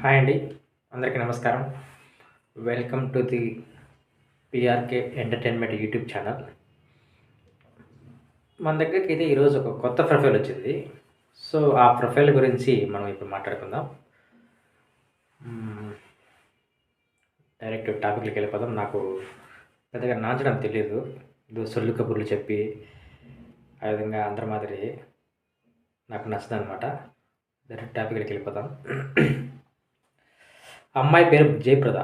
Hi అండి. అందరికీ నమస్కారం. Welcome to the PRK entertainment YouTube channel మన దగ్గరికి అయితే ఈరోజు ఒక కొత్త ప్రొఫైల్ వచ్చింది. సో ఆ ప్రొఫైల్ గురించి మనం ఇప్పుడు మాట్లాడుకుందాం. డైరెక్ట్ టాపిక్లోకి వెళ్ళిపోదాం. నాకు పెద్దగా నాంచడం తెలియదు ఇది సొల్లు కబుర్లు చెప్పి ఆ విధంగా అందరి మాదిరి నాకు నచ్చదనమాట డైరెక్ట్ టాపిక్లోకి వెళ్ళిపోదాం. అమ్మాయి పేరు జయప్రద.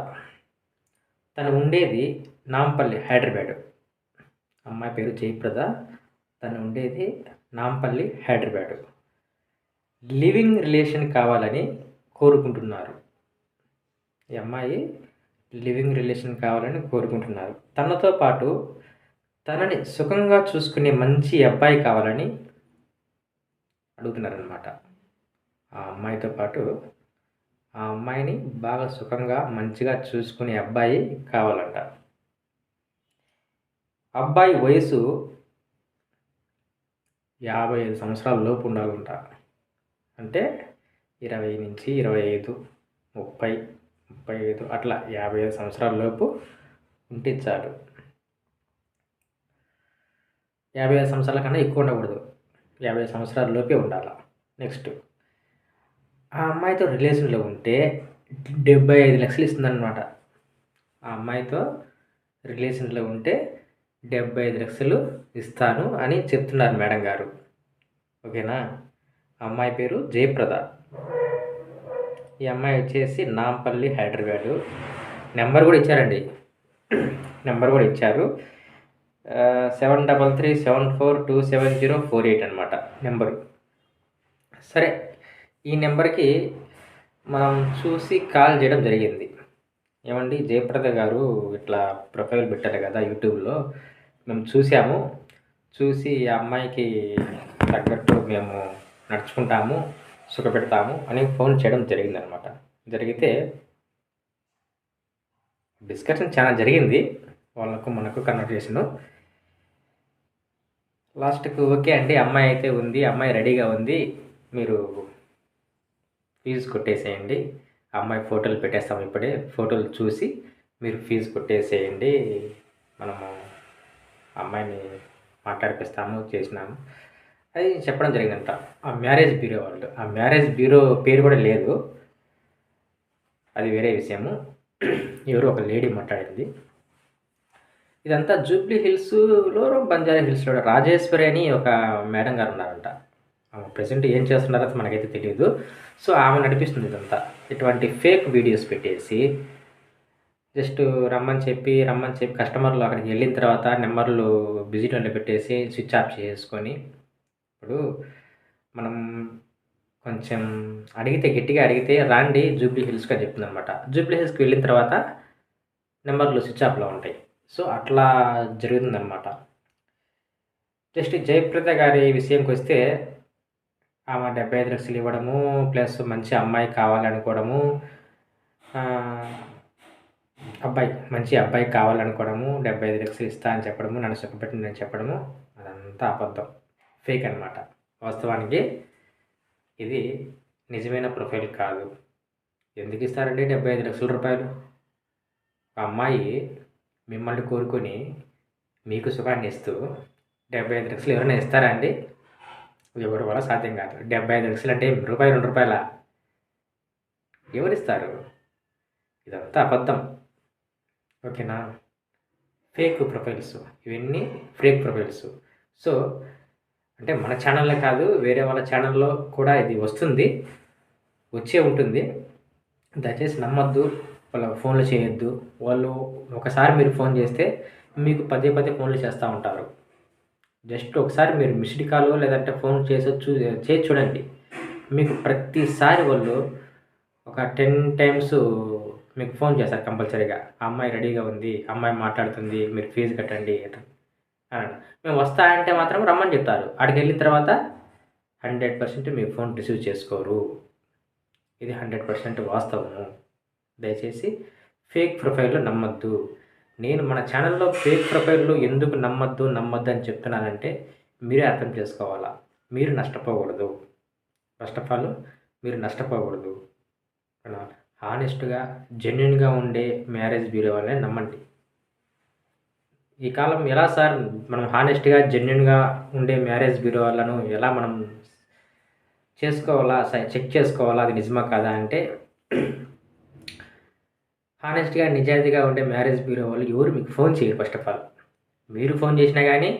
తను ఉండేది నాంపల్లి హైదరాబాద్. అమ్మాయి పేరు జయప్రద. తను ఉండేది నాంపల్లి హైదరాబాద్. లివింగ్ రిలేషన్ కావాలని కోరుకుంటున్నారు. ఈ అమ్మాయి లివింగ్ రిలేషన్ కావాలని కోరుకుంటున్నారు. తనతో పాటు తనని సుఖంగా చూసుకునే మంచి అబ్బాయి కావాలని అడుగుతున్నారనమాట ఆ అమ్మాయితో పాటు ఆ అమ్మాయిని బాగా సుఖంగా మంచిగా చూసుకునే అబ్బాయి కావాలంట. అబ్బాయి వయసు యాభై ఐదు సంవత్సరాల లోపు ఉండాలంట. అంటే ఇరవై నుంచి ఇరవై ఐదు ముప్పై ముప్పై ఐదు అట్లా యాభై ఐదు సంవత్సరాల లోపు ఉంటే చాలు. యాభై ఐదు సంవత్సరాల కన్నా ఎక్కువ ఉండకూడదు. యాభై ఐదు సంవత్సరాల లోపే ఉండాలి. నెక్స్ట్ ఆ అమ్మాయితో రిలేషన్లో ఉంటే డెబ్బై ఐదు లక్షలు ఇస్తుందన్నమాట. ఆ అమ్మాయితో రిలేషన్లో ఉంటే డెబ్బై ఐదు లక్షలు ఇస్తాను అని చెప్తున్నారు మేడం గారు. ఓకేనా? అమ్మాయి పేరు జయప్రద. ఈ అమ్మాయి వచ్చేసి నాంపల్లి హైదరాబాద్. నెంబర్ కూడా ఇచ్చారండి. నెంబర్ కూడా ఇచ్చారు. Seven double three seven four two seven zero four eight అనమాట నెంబరు. సరే ఈ నెంబర్కి మనం చూసి కాల్ చేయడం జరిగింది. ఏమండి జయప్రద గారు ఇట్లా ప్రొఫైల్ పెట్టారు కదా యూట్యూబ్లో. మేము చూసాము. చూసి ఆ అమ్మాయికి తగ్గట్టు మేము నడుచుకుంటాము సుఖపెడతాము అని ఫోన్ చేయడం జరిగిందనమాట. జరిగితే డిస్కషన్ చాలా జరిగింది. వాళ్ళకు మనకు కన్వర్జేషను. లాస్ట్కి ఓకే అండి అమ్మాయి అయితే ఉంది అమ్మాయి రెడీగా ఉంది. మీరు ఫీజు కొట్టేసేయండి. అమ్మాయి ఫోటోలు పెట్టేస్తాం ఇప్పుడే. ఫోటోలు చూసి మీరు ఫీజు కొట్టేసేయండి. మనము అమ్మాయిని మాట్లాడిపిస్తాము చేసినాము. అది చెప్పడం జరిగిందంట. ఆ మ్యారేజ్ బ్యూరో వాళ్ళు. ఆ మ్యారేజ్ బ్యూరో పేరు కూడా లేదు. అది వేరే విషయము. ఎవరో ఒక లేడీ మాట్లాడింది. ఇదంతా జూబ్లీ హిల్స్లో బంజారా హిల్స్లో రాజేశ్వరి అని ఒక మేడం గారు ఉన్నారంట. ప్రజెంట్ ఏం చేస్తున్నారో మనకైతే తెలియదు సో ఆమె నడిపిస్తుంది ఇదంతా. ఇటువంటి ఫేక్ వీడియోస్ పెట్టేసి జస్ట్ రమ్మని చెప్పి రమ్మని చెప్పి కస్టమర్లు అక్కడికి వెళ్ళిన తర్వాత నెంబర్లు బిజీ టోన్లో పెట్టేసి స్విచ్ ఆఫ్ చేసుకొని ఇప్పుడు మనం కొంచెం అడిగితే గట్టిగా అడిగితే రాండి జూబ్లీ హిల్స్కి అని చెప్తుంది అనమాట జూబ్లీ హిల్స్కి వెళ్ళిన తర్వాత నెంబర్లు స్విచ్ ఆఫ్లో ఉంటాయి. సో అట్లా జరుగుతుందన్నమాట. జస్ట్ జయప్రద గారి విషయంకి వస్తే ఆమె డెబ్బై ఐదు లక్షలు ఇవ్వడము ప్లస్ మంచి అమ్మాయి కావాలనుకోవడము అబ్బాయి మంచి అబ్బాయి కావాలనుకోవడము డెబ్బై ఐదు లక్షలు ఇస్తా అని చెప్పడము నన్ను సుఖపెట్టింది నేను చెప్పడము అదంతా అబద్ధం. ఫేక్ అనమాట వాస్తవానికి ఇది నిజమైన ప్రొఫైల్ కాదు. ఎందుకు ఇస్తారండి డెబ్బై ఐదు లక్షల రూపాయలు? అమ్మాయి మిమ్మల్ని కోరుకొని మీకు సుఖాన్ని ఇస్తూ డెబ్బై ఐదు లక్షలు ఎవరైనా ఇస్తారా అండి? ఎవరి వల్ల సాధ్యం కాదు. డెబ్బై ఐదు లక్షలు అంటే రూపాయి రెండు రూపాయల? ఎవరిస్తారు? ఇదంతా అబద్ధం. ఓకేనా? Fake profiles. ఇవన్నీ ఫేక్ ప్రొఫైల్స్. సో అంటే మన ఛానల్లో కాదు వేరే వాళ్ళ ఛానల్లో కూడా ఇది వస్తుంది. వచ్చే ఉంటుంది. దయచేసి నమ్మద్దు. వాళ్ళ ఫోన్లు చేయొద్దు. వాళ్ళు ఒకసారి మీరు ఫోన్ చేస్తే మీకు పదే పదే ఫోన్లు చేస్తూ ఉంటారు. జస్ట్ ఒకసారి మీరు మిస్డ్ కాల్ లేదంటే ఫోన్ చేసొచ్చు చేసి చూడండి. మీకు ప్రతిసారి వాళ్ళు ఒక టెన్ టైమ్స్ మీకు ఫోన్ చేస్తారు కంపల్సరీగా. ఆ అమ్మాయి రెడీగా ఉంది అమ్మాయి మాట్లాడుతుంది మీరు ఫీజు కట్టండి అని మేము వస్తా అంటే మాత్రం రమ్మని చెప్తారు. అక్కడికి వెళ్ళిన తర్వాత హండ్రెడ్ పర్సెంట్ మీ ఫోన్ రిసీవ్ చేసుకోరు. ఇది హండ్రెడ్ పర్సెంట్ వాస్తవము. దయచేసి ఫేక్ ప్రొఫైల్లో నమ్మద్దు. నేను మన ఛానల్లో ఫేక్ ప్రొఫైల్లో ఎందుకు నమ్మద్దు నమ్మద్దు అని చెప్తున్నానంటే మీరే అర్థం చేసుకోవాలా? మీరు నష్టపోకూడదు. ఫస్ట్ ఆఫ్ ఆల్ మీరు నష్టపోకూడదు. హానెస్ట్గా జెన్యున్గా ఉండే మ్యారేజ్ బ్యూరో వాళ్ళని నమ్మండి. ఈ కాలం ఎలా సార్? మనం హానెస్ట్గా జెన్యున్గా ఉండే మ్యారేజ్ బ్యూరో వాళ్ళను ఎలా మనం చేసుకోవాలా చెక్ చేసుకోవాలా? అది నిజమా కాదా అంటే హానెస్ట్గా నిజాయితీగా ఉండే మ్యారేజ్ బ్యూరో వాళ్ళు ఎవరు మీకు ఫోన్ చేయరు ఫస్ట్ ఆఫ్ ఆల్ మీరు ఫోన్ చేసినా కానీ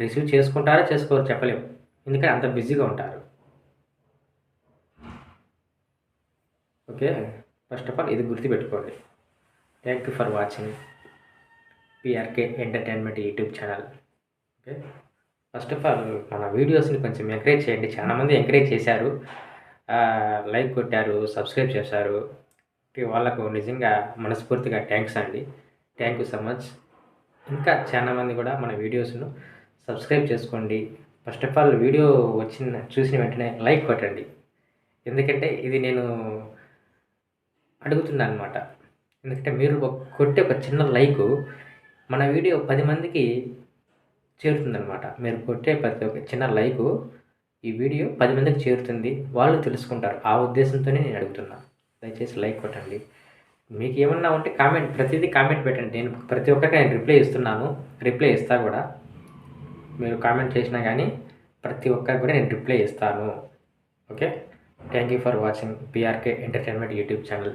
రిసీవ్ చేసుకుంటారా చేసుకోరు చెప్పలేము. ఎందుకంటే అంత బిజీగా ఉంటారు. ఓకే ఫస్ట్ ఆఫ్ ఆల్ ఇది గుర్తుపెట్టుకోండి. Thank you for watching PRK entertainment YouTube channel okay first of all మన వీడియోస్ని కొంచెం ఎంకరేజ్ చేయండి. చాలామంది ఎంకరేజ్ చేశారు. లైక్ కొట్టారు సబ్స్క్రైబ్ చేశారు. వాళ్ళకు నిజంగా మనస్ఫూర్తిగా థ్యాంక్స్ అండి. థ్యాంక్ యూ సో మచ్ ఇంకా చాలామంది కూడా మన వీడియోస్ను సబ్స్క్రైబ్ చేసుకోండి. ఫస్ట్ ఆఫ్ ఆల్ వీడియో వచ్చిన చూసిన వెంటనే లైక్ కొట్టండి. ఎందుకంటే ఇది నేను అడుగుతున్నాను అనమాట ఎందుకంటే మీరు కొట్టే ఒక చిన్న లైక్ మన వీడియో పది మందికి చేరుతుందన్నమాట. మీరు కొట్టే ప్రతి ఒక్క చిన్న లైక్ ఈ వీడియో పది మందికి చేరుతుంది. వాళ్ళు తెలుసుకుంటారు. ఆ ఉద్దేశంతోనే నేను అడుగుతున్నాను దయచేసి లైక్ కొట్టండి. మీకు ఏమన్నా ఉంటే కామెంట్ ప్రతిదీ కామెంట్ పెట్టండి. నేను ప్రతి ఒక్కరికి నేను రిప్లై ఇస్తున్నాను. రిప్లై ఇస్తా కూడా. మీరు కామెంట్ చేసినా కానీ ప్రతి ఒక్కరికి కూడా నేను రిప్లై ఇస్తాను. Okay? Thank you for watching. PRK entertainment YouTube channel.